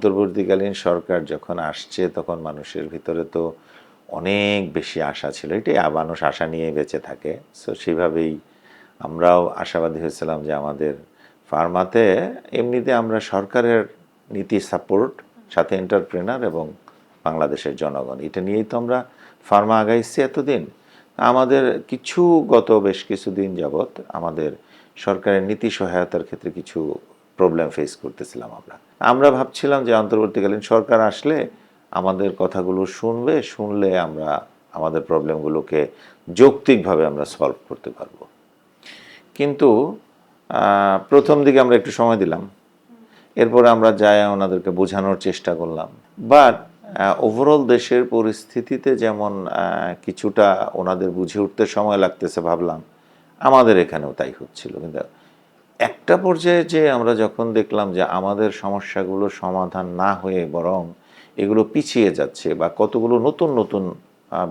অন্তর্বর্তীকালীন সরকার যখন আসছে, তখন মানুষের ভিতরে তো অনেক বেশি আশা ছিল। এটাই মানুষ আশা নিয়ে বেঁচে থাকে। সো সেভাবেই আমরাও আশাবাদী হয়েছিলাম যে আমাদের ফার্মাতে এমনিতে আমরা সরকারের নীতি সাপোর্ট, সাথে এন্টারপ্রেনার এবং বাংলাদেশের জনগণ। এটা নিয়েই তো আমরা ফার্মা আগাইছি এতদিন। আমাদের কিছু গত বেশ কিছুদিন যাবৎ আমাদের সরকারের নীতি সহায়তার ক্ষেত্রে কিছু প্রবলেম ফেস করতেছিলাম আমরা। আমরা ভাবছিলাম যে অন্তর্বর্তীকালীন সরকার আসলে আমাদের কথাগুলো শুনবে, শুনলে আমরা আমাদের প্রবলেমগুলোকে যৌক্তিকভাবে আমরা সলভ করতে পারব। কিন্তু প্রথম দিকে আমরা একটু সময় দিলাম। এরপরে আমরা যাই ওনাদেরকে বোঝানোর চেষ্টা করলাম। বাট ওভারঅল দেশের পরিস্থিতিতে যেমন কিছুটা ওনাদের বুঝে উঠতে সময় লাগতেছে ভাবলাম, আমাদের এখানেও তাই হচ্ছিল। কিন্তু একটা পর্যায়ে যে আমরা যখন দেখলাম যে আমাদের সমস্যাগুলো সমাধান না হয়ে বরং এগুলো পিছিয়ে যাচ্ছে বা কতগুলো নতুন নতুন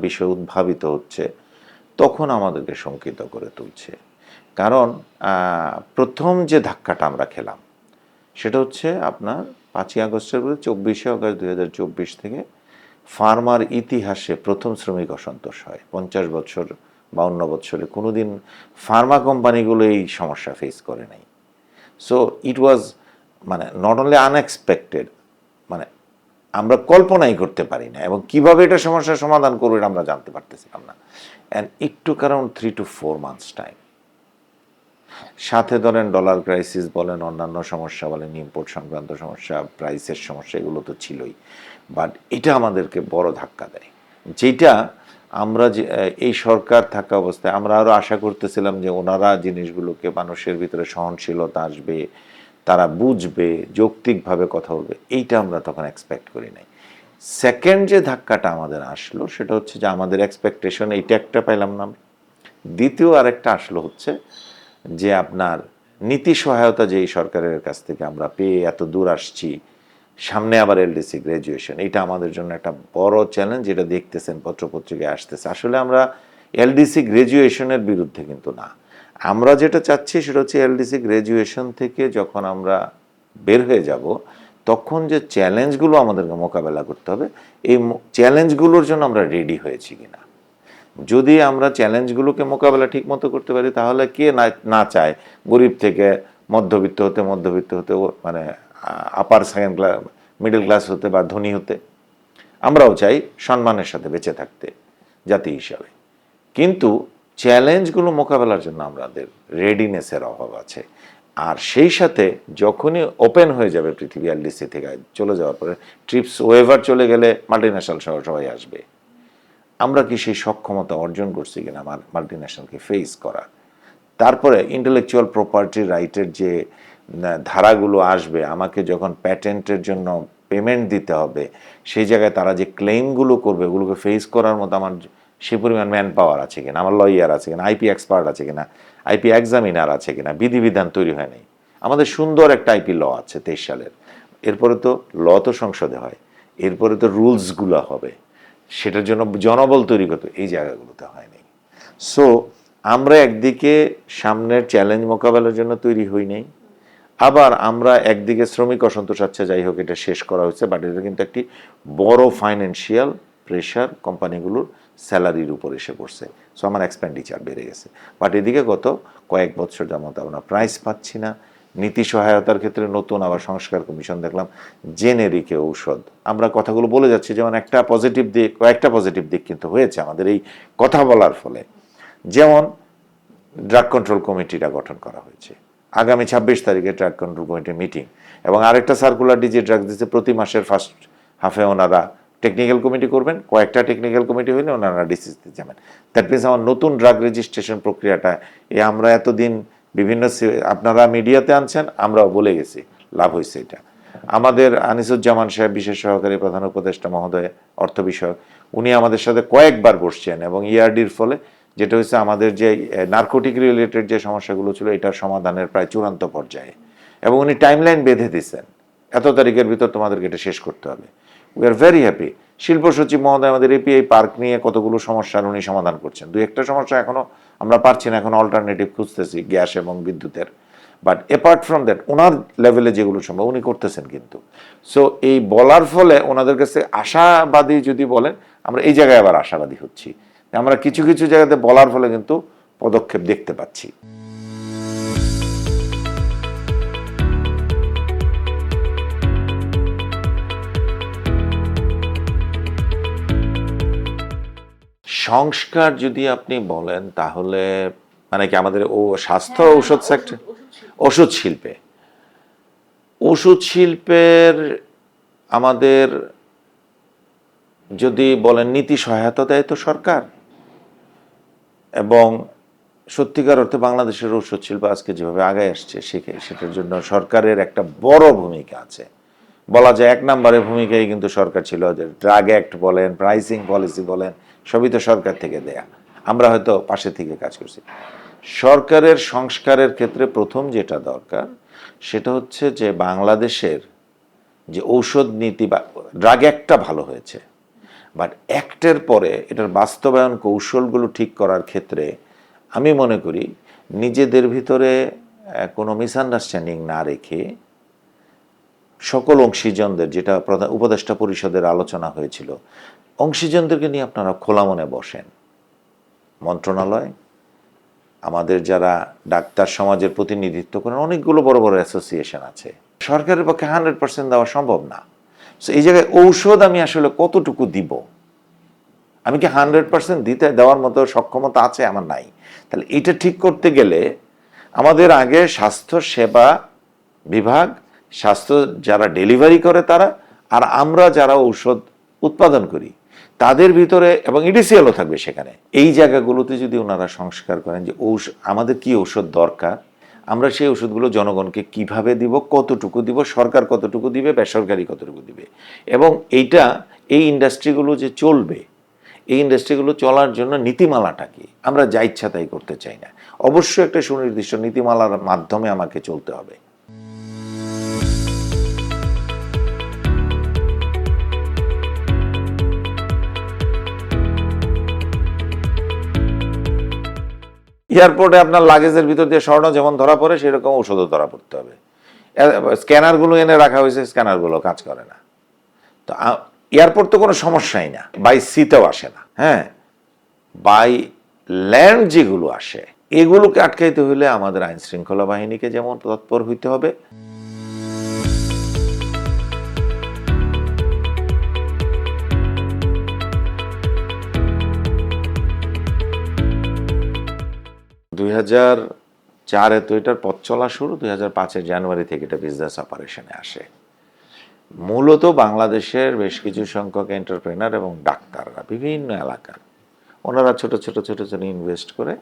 বিষয় উদ্ভাবিত হচ্ছে, তখন আমাদেরকে শঙ্কিত করে তুলছে। কারণ প্রথম যে ধাক্কাটা আমরা খেলাম, সেটা হচ্ছে আপনার পাঁচই আগস্টের পরে চব্বিশে আগস্ট দুই হাজার চব্বিশ থেকে ফার্মার ইতিহাসে প্রথম শ্রমিক অসন্তোষ হয়। পঞ্চাশ বছর বাউন্ন বছরে কোনোদিন ফার্মা কোম্পানিগুলো এই সমস্যা ফেস করে নাই। সো ইট ওয়াজ মানে নট অনলি আনএক্সপেক্টেড মানে আমরা কল্পনাই করতে পারি না, এবং কীভাবে এটা সমস্যার সমাধান করব এটা আমরা জানতে পারতেছিলাম না। And it took around three to four months time সাথে ধরেন ডলার ক্রাইসিস বলেন, অন্যান্য সমস্যা বলেন ইম্পোর্ট সংক্রান্ত সমস্যা প্রাইসের সমস্যা, এগুলো তো ছিলই। বাট এটা আমাদেরকে বড় ধাক্কা দেয়। যেটা আমরা যে এই সরকার থাকা অবস্থায় আমরা আরও আশা করতেছিলাম যে ওনারা জিনিসগুলোকে মানুষের ভিতরে সহনশীলতা আসবে, তারা বুঝবে, যৌক্তিকভাবে কথা বলবে। এইটা আমরা তখন এক্সপেক্ট করি নাই। সেকেন্ড যে ধাক্কাটা আমাদের আসলো সেটা হচ্ছে যে আমাদের এক্সপেকটেশন এইটা একটা পাইলাম না দ্বিতীয় আরেকটা আসলো হচ্ছে যে আপনার নীতি সহায়তা যে এই সরকারের কাছ থেকে আমরা পেয়ে এত দূর আসছি সামনে আবার এলডিসি গ্র্যাজুয়েশন এটা আমাদের জন্য একটা বড় চ্যালেঞ্জ যেটা দেখতেছেন, পত্রপত্রিকায় আসতেছে। আসলে আমরা এলডিসি গ্র্যাজুয়েশনের বিরুদ্ধে কিন্তু না। আমরা যেটা চাচ্ছি সেটা হচ্ছে এলডিসি গ্র্যাজুয়েশন থেকে যখন আমরা বের হয়ে যাব, তখন যে চ্যালেঞ্জগুলো আমাদেরকে মোকাবেলা করতে হবে, এই চ্যালেঞ্জগুলোর জন্য আমরা রেডি হয়েছি কিনা। যদি আমরা চ্যালেঞ্জগুলোকে মোকাবেলা ঠিক মতো করতে পারি, তাহলে কে না না চায় গরিব থেকে মধ্যবিত্ত হতে মধ্যবিত্ত হতে মানে upper second class middle class হতে বা ধনী হতে, আমরাও চাই সম্মানের সাথে বেঁচে থাকতে, জাতি হিসাবে। কিন্তু চ্যালেঞ্জগুলো মোকাবেলার জন্য আমাদের রেডিনেসের অভাব আছে। আর সেই সাথে যখনই ওপেন হয়ে যাবে পৃথিবী এলডিসি থেকে চলে যাওয়ার পরে ট্রিপস ওয়েভার চলে গেলে মাল্টিন্যাশনাল সহ সবাই আসবে। আমরা কি সেই সক্ষমতা অর্জন করছি কিনা মাল্টি ন্যাশনালকে ফেস করার তারপরে ইন্টেলেকচুয়াল প্রপার্টি রাইটের যে ধারাগুলো আসবে, আমাকে যখন প্যাটেন্টের জন্য পেমেন্ট দিতে হবে, সেই জায়গায় তারা যে ক্লেমগুলো করবে, ওগুলোকে ফেস করার মতো আমার সে পরিমাণ ম্যান পাওয়ার আছে কিনা, আমার লয়ার আছে কিনা আইপি এক্সপার্ট আছে কিনা আইপি এক্সামিনার আছে কিনা, বিধিবিধান তৈরি হয় নাই। আমাদের সুন্দর একটা আইপি ল আছে তেইশ সালের। এরপরে তো ল তো সংসদে হয়, এরপরে তো রুলসগুলো হবে, সেটার জন্য জনবল তৈরি করতে এই জায়গাগুলোতে হয়নি সো আমরা একদিকে সামনের চ্যালেঞ্জ মোকাবেলার জন্য তৈরি হই নাই আবার আমরা একদিকে শ্রমিক অসন্তোষ আচ্ছা যাই হোক, এটা শেষ করা হয়েছে বাট এটা কিন্তু একটি বড় ফাইন্যান্সিয়াল প্রেশার কোম্পানিগুলোর স্যালারির উপর এসে পড়ছে। সো আমার এক্সপেন্ডিচার বেড়ে গেছে। বাট এদিকে গত কয়েক বছর যাবত আমরা প্রাইস পাচ্ছি না। নীতি সহায়তার ক্ষেত্রে নতুন আবার সংস্কার কমিশন দেখলাম জেনেরিকে ঔষধ। আমরা কথাগুলো বলে যাচ্ছি, যেমন একটা পজিটিভ দিক, কয়েকটা পজিটিভ দিক কিন্তু হয়েছে আমাদের এই কথা বলার ফলে। যেমন ড্রাগ কন্ট্রোল কমিটিটা গঠন করা হয়েছে। আগামী ছাব্বিশ তারিখে ড্রাগ কন্ট্রোল কমিটির মিটিং এবং আরেকটা সার্কুলার ডিজি ড্রাগ দিচ্ছে প্রতি মাসের ফার্স্ট হাফে ওনারা টেকনিক্যাল কমিটি করবেন, কয়েকটা টেকনিক্যাল কমিটি হইলে ওনারা দিতে যাবেন। দ্যাট মিনস আমার নতুন ড্রাগ রেজিস্ট্রেশন প্রক্রিয়াটা, এ আমরা এতদিন বিভিন্ন আপনারা মিডিয়াতে আনছেন, আমরাও বলে গেছি, লাভ হয়েছে এটা। আমাদের আনিসুজ্জামান সাহেব, বিশেষ সহকারী প্রধান উপদেষ্টা মহোদয়, অর্থ বিষয়ক, উনি আমাদের সাথে কয়েকবার বসছেন এবং ইআরডির ফলে যেটা হচ্ছে আমাদের যে নার্কোটিক রিলেটেড যে সমস্যাগুলো ছিল, এটার সমাধানের প্রায় চূড়ান্ত পর্যায়ে। এবং উনি টাইমলাইন বেঁধে দিচ্ছেন। এত তারিখের ভিতর তোমাদেরকে এটা শেষ করতে হবে। উই আর ভেরি হ্যাপি শিল্প সচিব মহোদয় আমাদের এপিআই পার্ক নিয়ে কতগুলো সমস্যার উনি সমাধান করছেন। দু একটা সমস্যা এখনও আমরা পারছি না, এখন অল্টারনেটিভ খুঁজতেছি গ্যাস এবং বিদ্যুতের। বাট অ্যাপার্ট ফ্রম দ্যাট ওনার লেভেলে যেগুলো সম্ভব, উনি করতেছেন কিন্তু। সো এই বলার ফলে ওনাদের কাছে আশাবাদী যদি বলেন, আমরা এই জায়গায় আবার আশাবাদী হচ্ছি। আমরা কিছু কিছু জায়গাতে বলার ফলে কিন্তু পদক্ষেপ দেখতে পাচ্ছি। সংস্কার যদি আপনি বলেন তাহলে মানে কি আমাদের ও স্বাস্থ্য হ্যাঁ, ঔষধ সেক্টর ওষুধ শিল্পে। ওষুধ শিল্পের আমাদের যদি বলেন নীতি সহায়তা দেয় তো সরকার। এবং সত্যিকার অর্থে বাংলাদেশের ওষুধ শিল্প আজকে যেভাবে আগায় আসছে সেটার জন্য সরকারের একটা বড় ভূমিকা আছে। বলা যায় এক নম্বরের ভূমিকাই কিন্তু সরকার ছিল যে ড্রাগ অ্যাক্ট বলেন, প্রাইসিং পলিসি বলেন, সবই তো সরকার থেকে দেয়া। আমরা হয়তো পাশে থেকে কাজ করছি। সরকারের সংস্কারের ক্ষেত্রে প্রথম যেটা দরকার, সেটা হচ্ছে যে বাংলাদেশের যে ঔষধ নীতি বা ড্রাগ অ্যাক্টটা ভালো হয়েছে। বাট অ্যাক্টের পরে এটার বাস্তবায়ন কৌশলগুলো ঠিক করার ক্ষেত্রে আমি মনে করি নিজেদের ভিতরে কোনো মিসআন্ডারস্ট্যান্ডিং না রেখে সকল অংশীজনদের যেটা প্রধান উপদেষ্টা পরিষদের আলোচনা হয়েছিল, অংশীজনদেরকে নিয়ে আপনারা খোলা মনে বসেন। মন্ত্রণালয়, আমাদের যারা ডাক্তার সমাজের প্রতিনিধিত্ব করেন, অনেকগুলো বড় বড় অ্যাসোসিয়েশন আছে। সরকারের পক্ষে হান্ড্রেড পার্সেন্ট দেওয়া সম্ভব না। So, এই জায়গায় ঔষধ আমি আসলে কতটুকু দিব? আমি কি হান্ড্রেড পার্সেন্ট দিতে, দেওয়ার মতো সক্ষমতা আছে আমার নাই। তাহলে এটা ঠিক করতে গেলে আমাদের আগে স্বাস্থ্য সেবা বিভাগ, স্বাস্থ্য যারা ডেলিভারি করে তারা, আর আমরা যারা ঔষধ উৎপাদন করি, তাদের ভিতরে এবং ইডিসিএলও থাকবে সেখানে। এই জায়গাগুলোতে যদি ওনারা সংস্কার করেন যে ঔষধ আমাদের কি ঔষধ দরকার? আমরা সেই ওষুধগুলো জনগণকে কীভাবে দিব, কতটুকু দিব, সরকার কতটুকু দিবে, বেসরকারি কতটুকু দিবে? এবং এইটা, এই ইন্ডাস্ট্রিগুলো যে চলবে, এই ইন্ডাস্ট্রিগুলো চলার জন্য নীতিমালাটা কি? আমরা যা ইচ্ছা তাই করতে চাই না। অবশ্যই একটা সুনির্দিষ্ট নীতিমালার মাধ্যমে আমাকে চলতে হবে। এয়ারপোর্টে আপনার লাগেজের ভিতর দিয়ে স্বর্ণ যেমন ধরা পড়ে, সেরকম ওষুধও ধরা পড়তে হবে। স্ক্যানারগুলো এনে রাখা হয়েছে, স্ক্যানারগুলো কাজ করে না। তো এয়ারপোর্ট তো কোনো সমস্যাই না, বাই সিতেও আসে না হ্যাঁ? বাই ল্যান্ড যেগুলো আসে, এগুলোকে আটকাইতে হলে আমাদের আইন শৃঙ্খলা বাহিনীকে যেমন তৎপর হইতে হবে। হাজার চারে তো এটার পথ চলা শুরু, দুই হাজার পাঁচের জানুয়ারি থেকে এটা বিজনেস অপারেশনে আসে। মূলত বাংলাদেশের বেশ কিছু সংখ্যক এন্টারপ্রেনার এবং ডাক্তাররা বিভিন্ন এলাকার, ওনারা ছোট ছোট ছোট ছোট ইনভেস্ট করে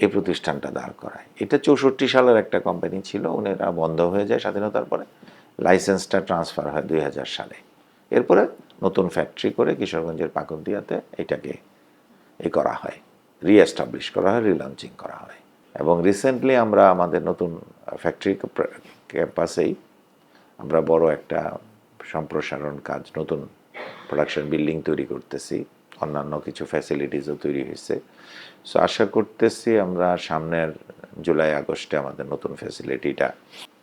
এই প্রতিষ্ঠানটা দাঁড় করায়। এটা চৌষট্টি সালের একটা কোম্পানি ছিল, ওনারা বন্ধ হয়ে যায় স্বাধীনতার পরে। লাইসেন্সটা ট্রান্সফার হয় দুই হাজার সালে। এরপরে নতুন ফ্যাক্টরি করে কিশোরগঞ্জের পাকুন্দিয়াতে এটাকে এ করা হয়। রিএস্টাবলিশ করা হয় রিলঞ্চিং করা হয়। এবং রিসেন্টলি আমরা আমাদের নতুন ফ্যাক্টরি ক্যাম্পাসেই আমরা বড় একটা সম্প্রসারণ কাজ, নতুন প্রোডাকশন বিল্ডিং তৈরি করতেছি। অন্যান্য কিছু ফ্যাসিলিটিসও তৈরি হয়েছে। সো আশা করতেছি আমরা সামনের জুলাই, আগস্টে আমাদের নতুন ফ্যাসিলিটিটা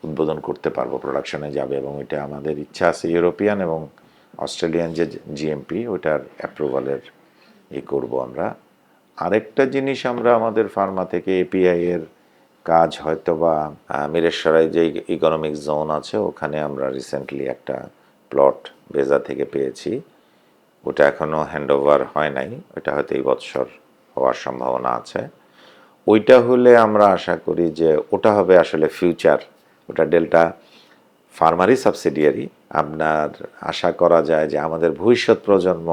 উদ্বোধন করতে পারব প্রোডাকশনে যাবে এবং এটা আমাদের ইচ্ছা আছে ইউরোপিয়ান এবং অস্ট্রেলিয়ান যে জিএমপি ওটার অ্যাপ্রুভালের ই করব আমরা। আরেকটা জিনিস আমরা আমাদের ফার্মা থেকে এপিআই এর কাজ হয়তো বা মিরেশ্বরায় যে ইকোনমিক জোন আছে, ওখানে আমরা রিসেন্টলি একটা প্লট বেজা থেকে পেয়েছি। ওটা এখনও হ্যান্ড ওভার হয় নাই, ওটা হয়তো এই বৎসর হওয়ার সম্ভাবনা আছে। ওইটা হলে আমরা আশা করি যে ওটা হবে আসলে ফিউচার ওটা ডেল্টা ফার্মারি সাবসিডিয়ারি আপনার আশা করা যায় যে আমাদের ভবিষ্যৎ প্রজন্ম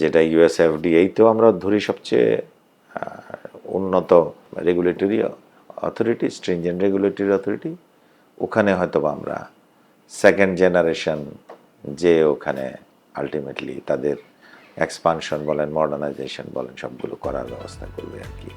যেটা ইউএসএফডিএইতেও আমরা ধরি সবচেয়ে উন্নত regulatory authority stringent regulatory authority ওখানে হয়তো আমরা সেকেন্ড জেনারেশন যে ওখানে আলটিমেটলি তাদের এক্সপানশন বলেন মডার্নাইজেশন বলেন, সবগুলো করার ব্যবস্থা করবে আর কি।